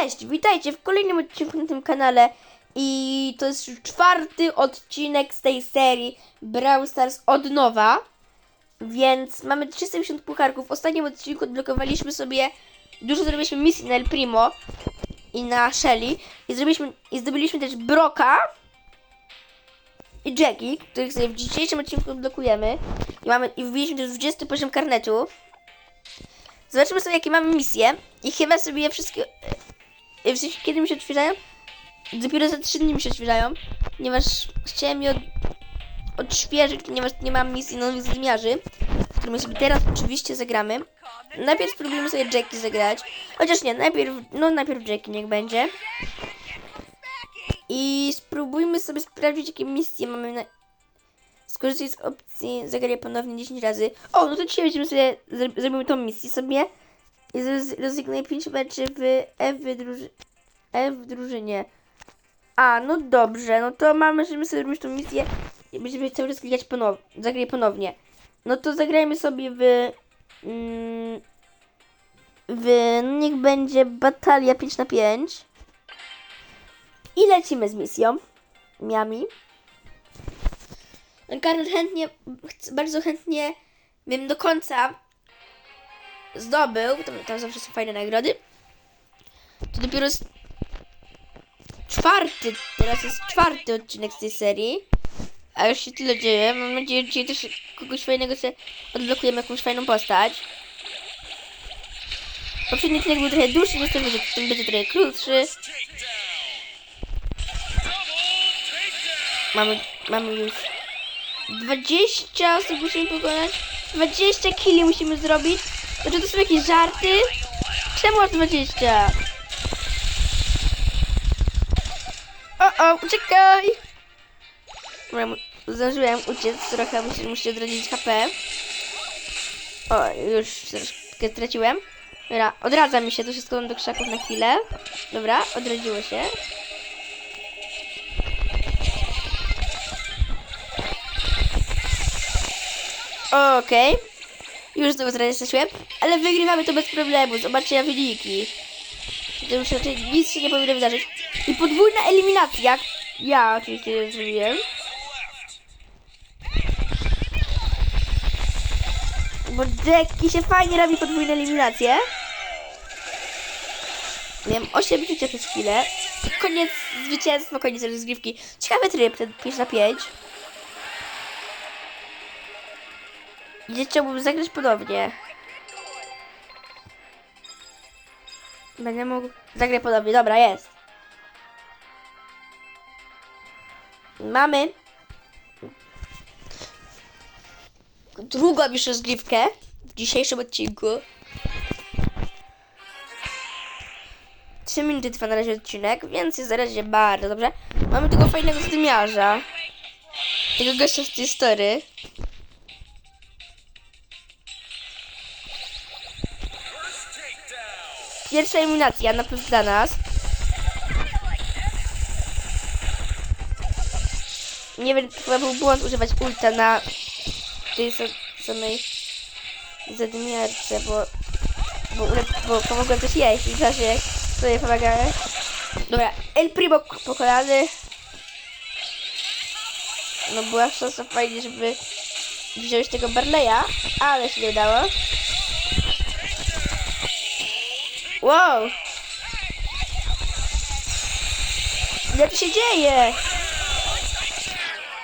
Cześć, witajcie w kolejnym odcinku na tym kanale i to jest już czwarty odcinek z tej serii Brawl Stars od nowa, więc mamy 350 pucharków. W ostatnim odcinku odblokowaliśmy sobie, dużo zrobiliśmy misji na El Primo i na Shelly i, zrobiliśmy, i zdobyliśmy też Broka i Jackie, których sobie w dzisiejszym odcinku odblokujemy i mamy i wbiliśmy też 20 poziom karnetu. Zobaczymy sobie jakie mamy misje i chyba sobie je wszystkie w sensie, kiedy mi się odświeżają? Dopiero za 3 dni mi się odświeżają, ponieważ chciałem je od, odświeżyć, ponieważ nie mam misji nowych zamiarzy, którymi sobie teraz oczywiście zagramy. Najpierw spróbujemy sobie Jackie zagrać, chociaż nie, najpierw, no najpierw Jackie niech będzie. I spróbujmy sobie sprawdzić, jakie misje mamy na... Skorzystać z opcji zagraj ponownie 10 razy. O, no to dzisiaj będziemy sobie, zro- zrobimy tą misję sobie. I roz- rozignuję 5 meczy w F, w druży- F w drużynie. A, no dobrze, no to mamy, żeby sobie robić tą misję i będziemy cały czas klikać ponownie, zagraj ponownie. No to zagrajmy sobie w... Mm, w... no niech będzie batalia 5 na 5 I lecimy z misją. Miami. Karnet chętnie, bardzo chętnie, wiem do końca zdobył, tam, tam zawsze są fajne nagrody. To dopiero jest czwarty, teraz jest czwarty odcinek z tej serii. A już się tyle dzieje. Mam nadzieję, że dzisiaj też kogoś fajnego sobie odblokujemy, jakąś fajną postać. Poprzedni odcinek był trochę dłuższy, więc ten będzie, ten będzie trochę krótszy. Mamy, mamy już 20 osób musimy pokonać. 20 kili musimy zrobić. Znaczy to są jakieś żarty? Czemu aż 20? O, o, uciekaj! Dobra, zdążyłem uciec, trochę muszę, muszę odrodzić HP. O, już troszkę straciłem. Dobra, odradza mi się, to wszystko do krzaków na chwilę. Dobra, odrodziło się. Okej. Już znowu zrezygnowałem, ale wygrywamy to bez problemu. Zobaczcie na wyniki. To już raczej nic się nie powinno wydarzyć. I podwójna eliminacja. Ja oczywiście ją zrobiłem. Bo Jackie się fajnie robi podwójne eliminacje. Miałem 8 życia przez chwilę. Koniec zwycięstwa, koniec rozgrywki. Ciekawy tryb, ten 5 na 5. Gdzie chciałbym zagrać ponownie. Będę mógł zagrać ponownie. Dobra, jest. Mamy drugą już rozgrywkę w dzisiejszym odcinku. 3 minuty trwa na razie odcinek, więc jest na razie bardzo dobrze. Mamy tego fajnego zdymiarza. Tego gościa z tej story. Pierwsza eliminacja na plus dla nas. Nie wiem, chyba był błąd używać ulta na tej sa- samej zadmiarce, bo bo, bo pomogłem też jeść w czasie jak sobie pomagałem. Dobra, El Primo pokonany. No była szansa fajnie, żeby wziąć tego Barleya, ale się nie udało. Wow! Tu się dzieje?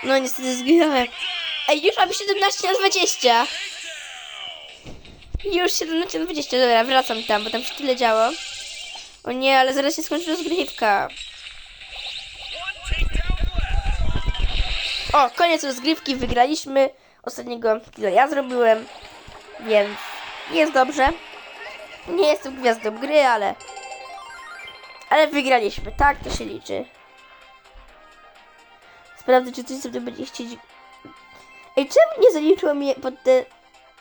No niestety zginąłem. Ej, już mamy 17 na 20. Już 17 na 20. Dobra, wracam tam, bo tam się tyle działo. O nie, ale zaraz się skończy rozgrywka. O, koniec rozgrywki, wygraliśmy. Ostatniego killa ja zrobiłem, więc jest dobrze. Nie jestem gwiazdą gry, ale... Ale wygraliśmy, tak? To się liczy. Sprawdzę, czy coś sobie będzie chcieć... Ej, czemu nie zaliczyło mi pod te...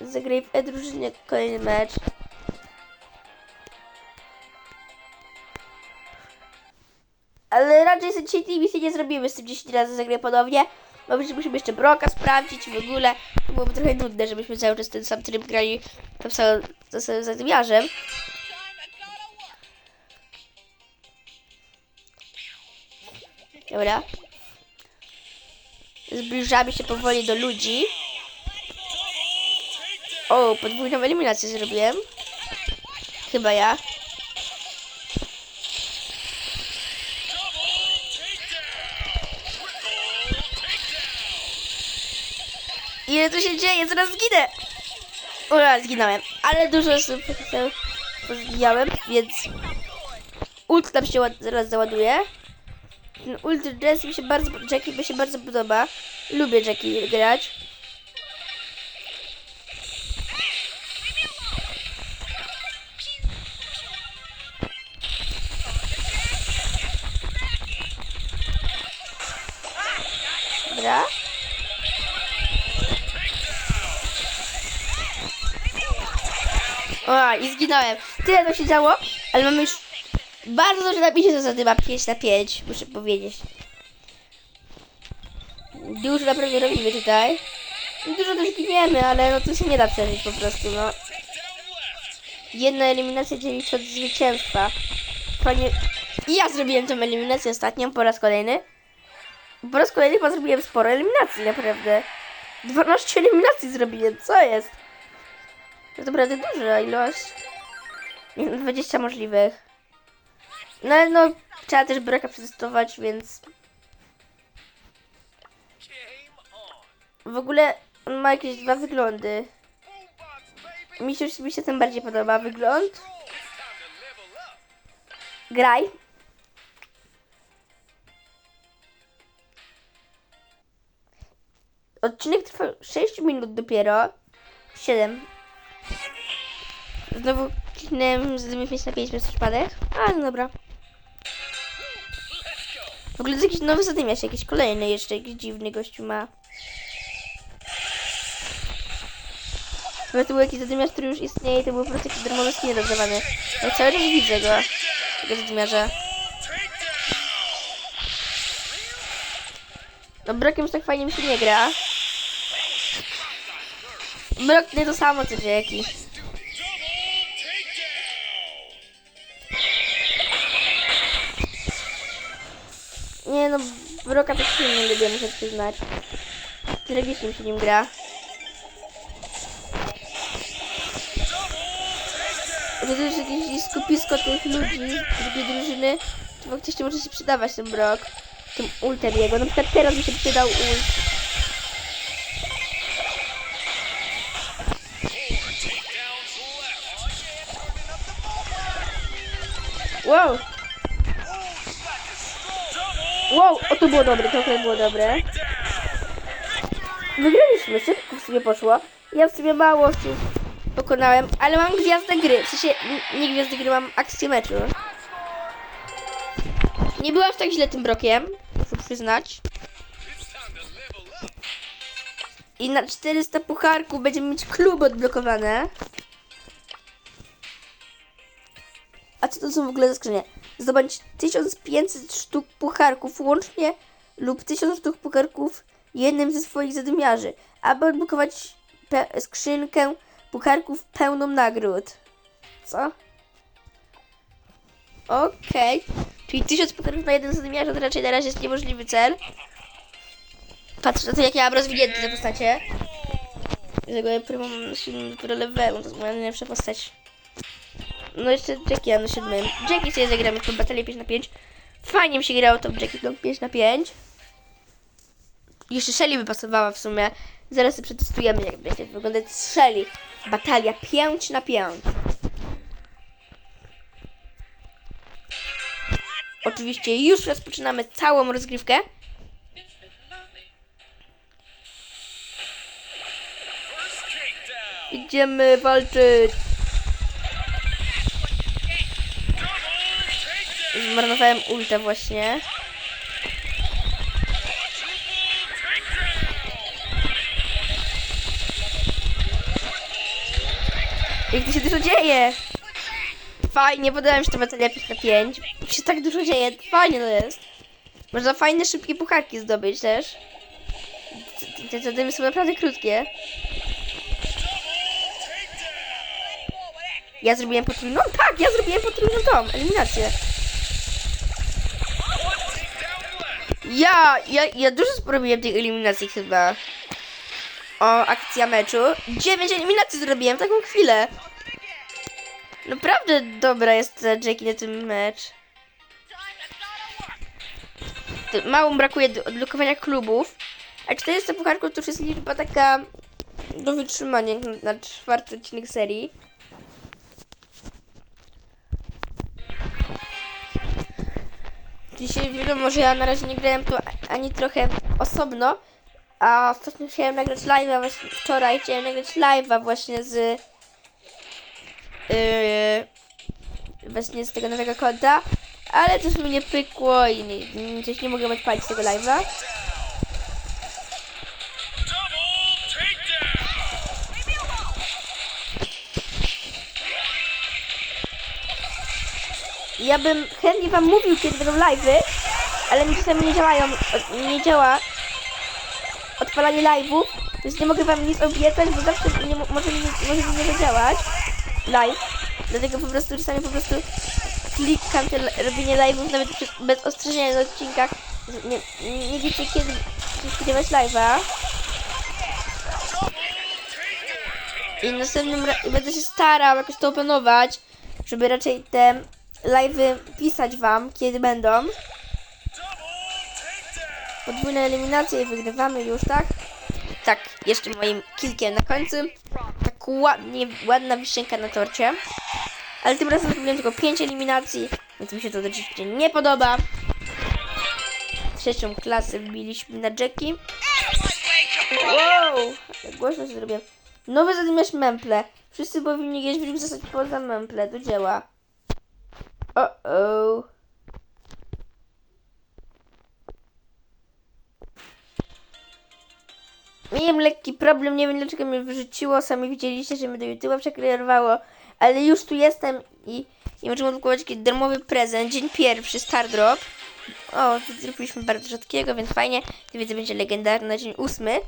Zagraj w e-drużynie kolejny mecz? Ale raczej sobie dzisiaj misji nie zrobimy z tym 10 razy zagraj ponownie. Bo musimy jeszcze Broka sprawdzić w ogóle. To byłoby trochę nudne, żebyśmy cały czas ten sam tryb grali tym samym, tym samym zadmiarzem. Dobra. Zbliżamy się powoli do ludzi. O, podwójną eliminację zrobiłem. Chyba ja. Zaraz zginę! Ura, zginąłem. Ale dużo osób pozbijałem, więc ult nam się zaraz załaduje. Ten ult Jess mi się bardzo, Jackie mi się bardzo podoba. Lubię Jackie grać. O, i zginąłem. Tyle to się działo, ale mamy już bardzo dobrze napisie to zadyma 5 na 5, muszę powiedzieć. Dużo naprawdę robimy tutaj. Dużo też giniemy, ale no to się nie da przeżyć po prostu, no. Jedna eliminacja dzieli się od zwycięstwa. Panie... I ja zrobiłem tą eliminację ostatnią po raz kolejny. Po raz kolejny chyba zrobiłem sporo eliminacji, naprawdę. 12 eliminacji zrobiłem, co jest? To naprawdę duża ilość. Nie, no, 20 możliwych. No ale no, trzeba też braka przetestować, więc... W ogóle on ma jakieś dwa wyglądy. Mi się, się ten bardziej podoba. Wygląd. Graj. Odcinek trwa 6 minut dopiero. 7. Znowu kliknąłem z 5 na 5 przez przypadek. A, no dobra. W ogóle to jakiś nowy zadymiarz, jakiś kolejny jeszcze, jakiś dziwny gościu ma. Chyba to był jakiś zadymiarz, który już istnieje to był po prostu jakiś darmowy skin rozdawany. Ja cały czas widzę go, tego zadymiarza. No brokiem już tak fajnie mi się nie gra. Brok nie to samo co Jackie. No, Broka też silnie lubię, muszę przyznać. Tragicznie się nim gra. To też jakieś skupisko tych ludzi, drugiej drużyny, to faktycznie może się przydawać ten Brok. Tym ultem jego. Na przykład teraz mi się przydał ult. Wow! Wow, o to było dobre, to akurat było dobre. Wygraliśmy, szybko w sobie poszło. Ja w sobie mało osób pokonałem, ale mam gwiazdę gry. W sensie, nie gwiazdę gry, mam akcję meczu. Nie byłam tak źle tym brokiem, muszę przyznać. I na 400 pucharków będziemy mieć kluby odblokowane. Co to są w ogóle skrzynie? Zdobądź 1500 sztuk pucharków łącznie lub 1000 sztuk pucharków jednym ze swoich zadymiarzy, aby odblokować skrzynkę pucharków pełną nagród. Co? Okej. Czyli 1000 pucharków na jeden zadymiarz to raczej na razie jest niemożliwy cel. Patrz na to, jak ja mam rozwinięte te postacie. Dlatego ja primo mam silny dopiero levelu, to jest moja najlepsza postać. No jeszcze Jackie na siódmym. Jackie sobie zagramy tą batalię 5 na 5. Fajnie mi się grało tą Jackie tą 5 na 5. Jeszcze Shelly by pasowała w sumie. Zaraz sobie przetestujemy jak będzie wyglądać Shelly. Batalia 5 na 5. Oczywiście już rozpoczynamy całą rozgrywkę. Idziemy walczyć. Zmarnowałem ultę właśnie. Jak tu się dużo dzieje! Fajnie, podoba mi się ta batalia 5 na 5. Jak się tak dużo dzieje, fajnie to jest. Można fajne, szybkie pucharki zdobyć też. Te- Te zadymy są naprawdę krótkie. Ja zrobiłem potrójną? Tak, ja zrobiłem potrójną tą eliminację. Ja, ja, ja dużo sporobiłem tej eliminacji chyba. O, akcja meczu. Dziewięć eliminacji zrobiłem taką chwilę. Naprawdę dobra jest Jackie na tym mecz. Mało brakuje do odblokowania klubów. A 400 pucharków to już jest liczba taka do wytrzymania na czwarty odcinek serii. Dzisiaj wiadomo, że ja na razie nie grałem tu ani trochę osobno, a ostatnio chciałem nagrać live'a właśnie wczoraj, chciałem nagrać live'a właśnie z yy, właśnie z tego nowego konta, ale coś mi nie pykło i nie, coś nie mogłem odpalić tego live'a. Ja bym chętnie wam mówił, kiedy będą live'y, ale mi czasami nie działają, nie działa odpalanie live'ów, więc nie mogę wam nic obiecać, bo zawsze nie, mo- może, mi, może nie zadziałać live, dlatego po prostu czasami po prostu klikam te robienie live'ów nawet bez ostrzeżenia na odcinkach, nie, nie, wiecie kiedy skrywać live'a. I następnym będę się starał jakoś to opanować, żeby raczej te live'y pisać wam, kiedy będą. Podwójne eliminacje wygrywamy już, tak? Tak, jeszcze moim kilkiem na końcu. Tak ładnie, ładna wisienka na torcie. Ale tym razem zrobiłem tylko 5 eliminacji, więc mi się to oczywiście nie podoba. Trzecią klasę wbiliśmy na Jackie. Wow! Ale głośno się zrobiłem. Nowy zadymiarz memple. Wszyscy powinni jeść wilk zostać poza memple. Do dzieła. O oh. Miałem lekki problem, nie wiem dlaczego mnie wyrzuciło. Sami widzieliście, że mnie do YouTube'a przekreowało. Ale już tu jestem i, i możemy odblokować jakiś darmowy prezent. Dzień pierwszy, Star Drop. O, zrobiliśmy bardzo rzadkiego, więc fajnie. To będzie legendarny dzień ósmy.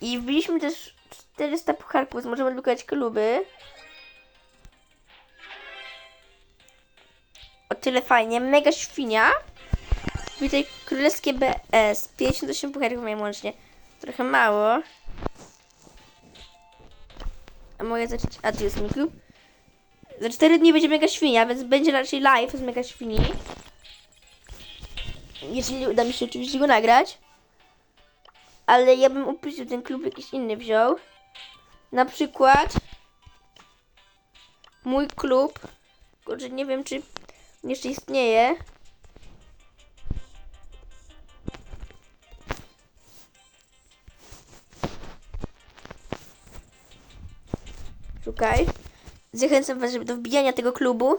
I wbiliśmy też 400 pucharków, możemy odblokować kluby. Tyle fajnie. Mega świnia. Witaj królewskie BS. 58 pucharków miałem łącznie. Trochę mało. A mogę zacząć. A tu jest mój klub. Za 4 dni będzie mega świnia, więc będzie raczej live z mega świni. Jeżeli uda mi się oczywiście go nagrać. Ale ja bym upuścił ten klub jakiś inny wziął. Na przykład mój klub. Kurczę, nie wiem czy jeszcze istnieje. Szukaj. Zachęcam Was do wbijania tego klubu.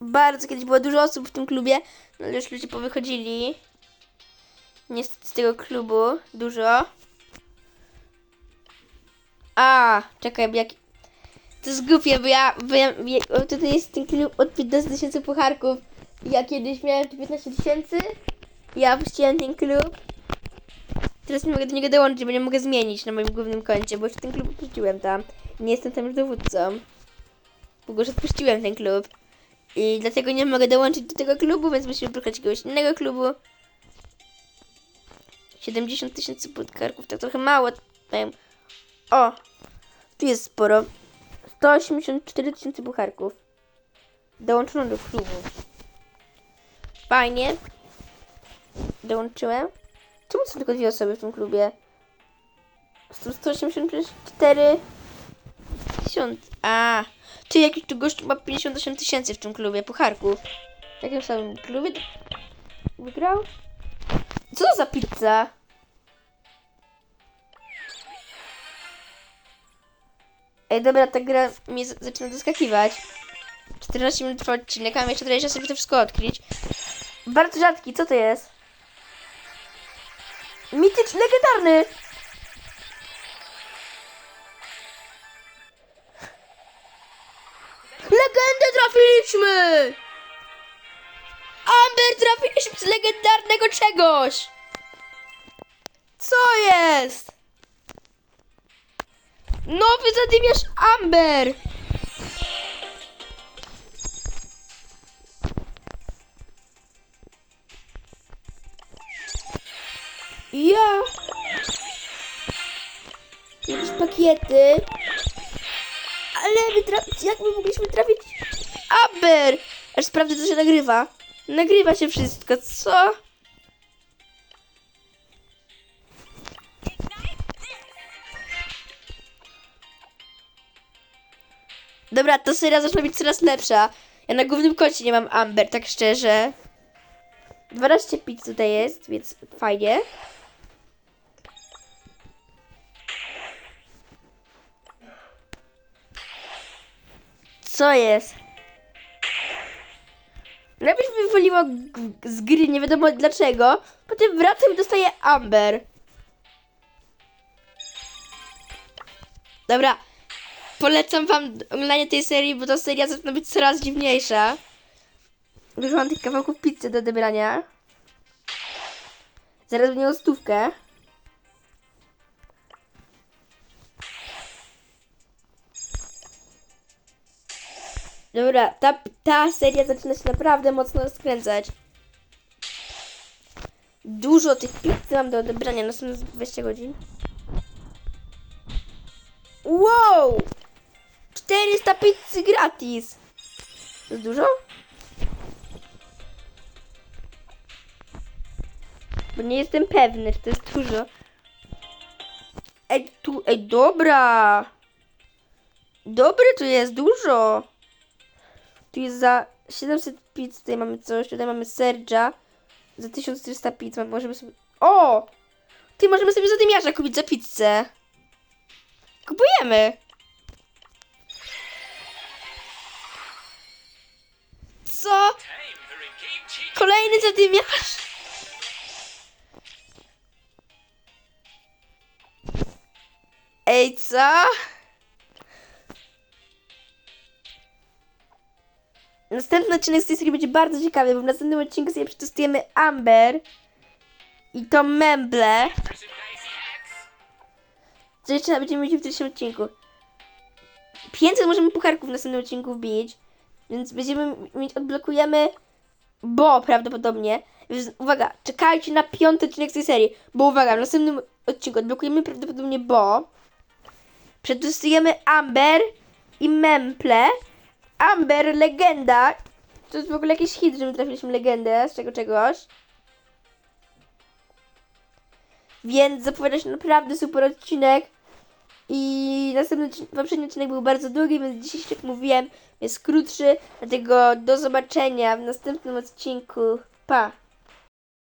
Bardzo kiedyś było dużo osób w tym klubie, no ale już ludzie powychodzili. Niestety z tego klubu dużo. A, czekaj, jak... To jest głupie, bo ja, bo ja, ja tutaj jest ten klub od 15 tysięcy pucharków. Ja kiedyś miałem tu 15 tysięcy. Ja opuściłem ten klub. Teraz nie mogę do niego dołączyć, bo nie mogę zmienić na moim głównym koncie, bo już ten klub opuściłem tam. Nie jestem tam już dowódcą. Bo już odpuściłem ten klub. I dlatego nie mogę dołączyć do tego klubu, więc musimy szukać jakiegoś innego klubu. 70 tysięcy pucharków, to trochę mało. O! Tu jest sporo. 184 tysięcy pucharków. Dołączono do klubu. Fajnie. Dołączyłem. Czemu są tylko dwie osoby w tym klubie? 184 tysiące. A, czy jakiś tu gość ma 58 tysięcy w tym klubie pucharków? W jakim samym klubie wygrał? Co to za pizza? Ej, dobra, ta gra mnie z- zaczyna doskakiwać. 14 minut trwa odcinek, a jeszcze 20 żeby to wszystko odkryć. Bardzo rzadki, co to jest? Mityczny, legendarny! Legendę trafiliśmy! Amber trafiliśmy z legendarnego czegoś! Co jest? Nowy zadymiarz Amber! Ja! Jakieś pakiety. Ale my tra- jak my mogliśmy trafić? Aber! Aż sprawdzę, co się nagrywa. Nagrywa się wszystko, co? Dobra, to seria zaczyna być coraz lepsza. Ja na głównym koncie nie mam Amber, tak szczerze. 12 pizz tutaj jest, więc fajnie. Co jest? Najpierw wywaliło z gry, nie wiadomo dlaczego. Potem wracam i dostaję Amber. Dobra, polecam wam oglądanie tej serii, bo ta seria zaczyna być coraz dziwniejsza. Już mam tych kawałków pizzy do odebrania. Zaraz będzie o stówkę. Dobra, ta, ta seria zaczyna się naprawdę mocno rozkręcać. Dużo tych pizzy mam do odebrania, następne 20 godzin. Wow! 400 pizzy gratis! To jest dużo? Bo nie jestem pewny, czy to jest dużo. Ej, tu, ej, dobra! Dobre tu jest, dużo! Tu jest za 700 pizz, tutaj mamy coś, tutaj mamy Sergia. Za 1300 pizz, możemy sobie... O! Ty, możemy sobie zadymiarza kupić za pizzę. Kupujemy! Co? Kolejny zadymiarz! Ej, co? Następny odcinek z tej serii będzie bardzo ciekawy, bo w następnym odcinku sobie przetestujemy Amber i to Memble. Co jeszcze będziemy mieć w trzecim odcinku? 500 możemy pucharków w następnym odcinku wbić, więc będziemy mieć, odblokujemy bo prawdopodobnie. Więc uwaga, czekajcie na piąty odcinek tej serii. Bo uwaga, w następnym odcinku odblokujemy prawdopodobnie Bo. Przetestujemy Amber i Memple. Amber, legenda. To jest w ogóle jakiś hit, że my trafiliśmy legendę z czego czegoś. Więc zapowiada się naprawdę super odcinek. I następny poprzedni odcinek był bardzo długi, więc dzisiejszy, jak mówiłem, jest krótszy. Dlatego do zobaczenia w następnym odcinku. Pa!